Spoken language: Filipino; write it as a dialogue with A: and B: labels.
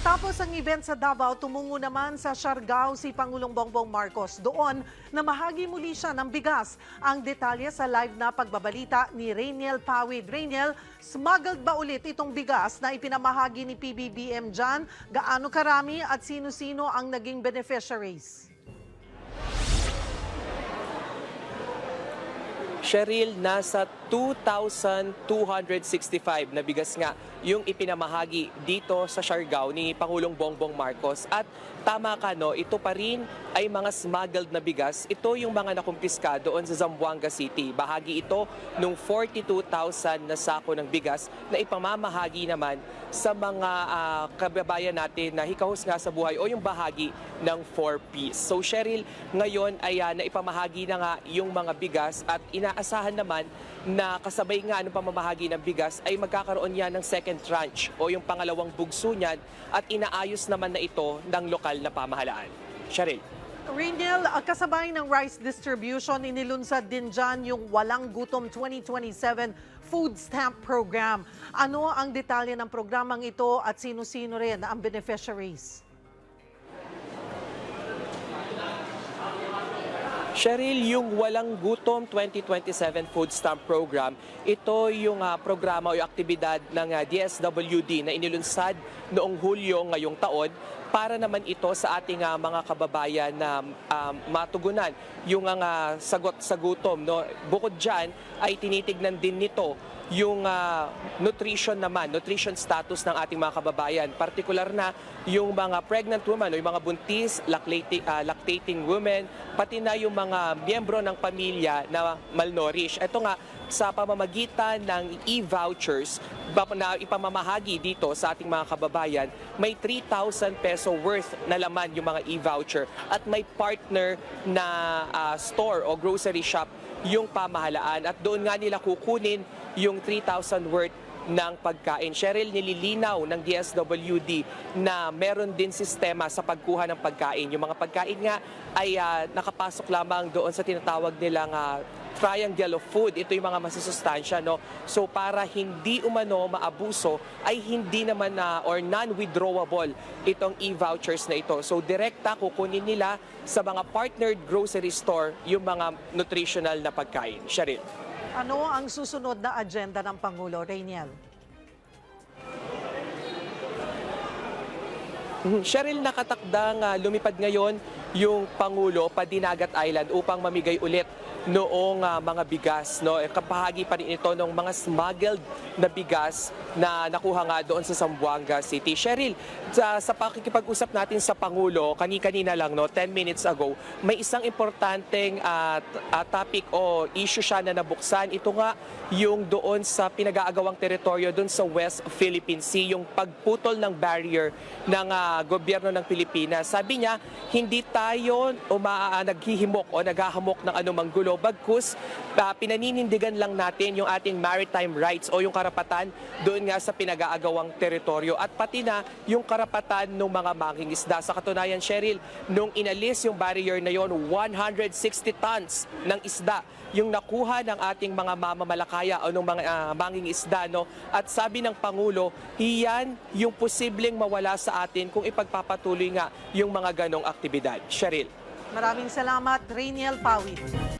A: Matapos ang event sa Davao, tumungo naman sa Siargao si Pangulong Bongbong Marcos. Doon, namahagi muli siya ng bigas. Ang detalye sa live na pagbabalita ni Rainiel Pawid. Rainiel, smuggled ba ulit itong bigas na ipinamahagi ni PBBM dyan? Gaano karami at sino-sino ang naging beneficiaries?
B: Cheryl, nasa 2,265 na bigas nga yung ipinamahagi dito sa Siargao ni Pangulong Bongbong Marcos. At tama ka, no, ito pa rin ay mga smuggled na bigas. Ito yung mga nakumpiska doon sa Zamboanga City. Bahagi ito nung 42,000 na sako ng bigas na ipamamahagi naman sa mga ah, kababayan natin na hikahos nga sa buhay o yung bahagi ng 4Ps. So Cheryl, ngayon ay ah, naipamahagi na nga yung mga bigas at inaasahan naman na kasabay nga ng pamamahagi ng bigas ay magkakaroon yan ng second tranche o yung pangalawang bugso niyan at inaayos naman na ito ng lokal na pamahalaan. Cheryl.
A: Rainiel, ah, kasabay ng rice distribution, inilunsad din dyan yung Walang Gutom 2027 Food Stamp Program. Ano ang detalye ng programang ito at sino-sino rin ang beneficiaries?
B: Cheryl, yung Walang Gutom 2027 Food Stamp Program, ito yung ah, programa o yung aktibidad ng ah, DSWD na inilunsad noong Hulyo ngayong taon para naman ito sa ating ah, mga kababayan na ah, matugunan yung ah, sagot sa gutom. No? Bukod dyan, ay tinitignan din nito yung ah, nutrition naman, nutrition status ng ating mga kababayan. Partikular na yung mga pregnant women o yung mga buntis, lactating, ah, lactating women, pati na yung mga miyembro ng pamilya na malnourished. Ito nga, sa pamamagitan ng e-vouchers na ipamamahagi dito sa ating mga kababayan, may 3,000 peso worth na laman yung mga e-voucher at may partner na ah, store o grocery shop yung pamahalaan at doon nga nila kukunin yung 3,000 worth ng pagkain. Cheryl, nililinaw ng DSWD na meron din sistema sa pagkuha ng pagkain. Yung mga pagkain nga ay ah, nakapasok lamang doon sa tinatawag nilang ah, triangle of food. Ito yung mga masusustansya, no? So para hindi umano maabuso, ay hindi naman na or non-withdrawable itong e-vouchers na ito. So direkta kukunin nila sa mga partnered grocery store yung mga nutritional na pagkain. Cheryl.
A: Ano ang susunod na agenda ng Pangulo, Rainiel?
B: Mhm. Cheryl, nakatakdang ah, lumipad ngayon yung Pangulo pa Dinagat Island upang mamigay ulit noong ah, mga bigas. No? Eh, Kapahagi pa rin ito ng mga smuggled na bigas na nakuha nga doon sa Zamboanga City. Cheryl, sa, sa pakikipag-usap natin sa Pangulo, kani-kanina lang, no, 10 minutes ago, may isang importanteng t- ah, topic o issue siya na nabuksan. Ito nga yung doon sa pinag-aagawang teritoryo doon sa West Philippine Sea, yung pagputol ng barrier ng ah, gobyerno ng Pilipinas. Sabi niya, hindi tayo uma, ah, naghihimok o naghahamok ng anumang gulo. Bagkus, ah, pinaninindigan lang natin yung ating maritime rights o yung karapatan doon nga sa pinag-aagawang teritoryo at pati na yung karapatan ng mga manging isda. Sa katunayan, Cheryl, nung inalis yung barrier na yon, 160 tons ng isda yung nakuha ng ating mga mamamalakaya o ng mga ah, manging. No? At sabi ng Pangulo, iyan yung posibleng mawala sa atin kung ipagpapatuloy nga yung mga ganong aktibidad. Cheryl.
A: Maraming salamat, Rainiel Pawit.